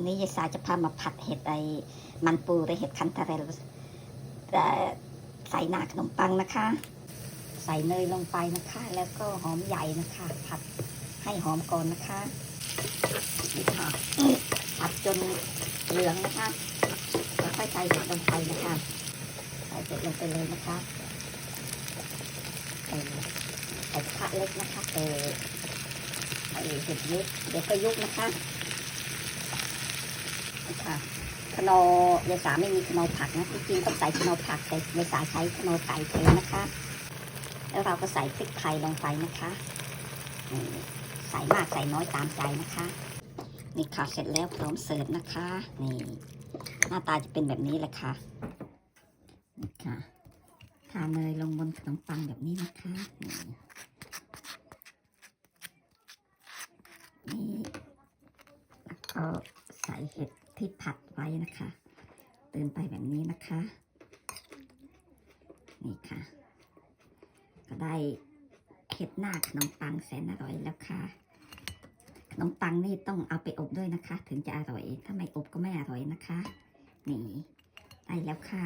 วันนี้ยายสายจะพามาผัดเห็ดไอมันปูหรือเห็ดคันตาเรลแต่ใส่หน้าขนมปังนะคะ ใส่เนยลงไปนะคะ แล้วก็หอมใหญ่นะคะ ผัดให้หอมก่อนนะคะนี่ค่ะผัดจนเหลืองนะคะแล้วค่อยใส่เห็ดลงไปนะคะใส่เห็ดลงไปเลยนะคะใส่ใส่กระทะเล็กนะคะเออใส่เห็ดยุบเดี๋ยวก็ยุบนะคะ ค่ะขนอยายสาไม่มีขนอผักนะจริงๆต้องใส่ขนอผักแต่ยายสาใช้ขนอไก่แทนนะคะ แล้วเราก็ใส่พริกไทยลงไปนะคะใส่มากใส่น้อยตามใจนะคะนี่ค่ะเสร็จแล้วพร้อมเสิร์ฟนะคะนี่หน้าตาจะเป็นแบบนี้แหละค่ะนี่ค่ะทาเนยลงบนขนมปังแบบนี้นะคะนี่นี่แล้วก็ใส่เห็ด ที่ผัดไว้นะคะ เติมไปแบบนี้นะคะ นี่ค่ะ ก็ได้เห็ดหน้าขนมปังแสนอร่อยแล้วค่ะขนมปังนี่ต้องเอาไปอบด้วยนะคะ ถึงจะอร่อย ถ้าไม่อบก็ไม่อร่อยนะคะ นี่ได้แล้วค่ะ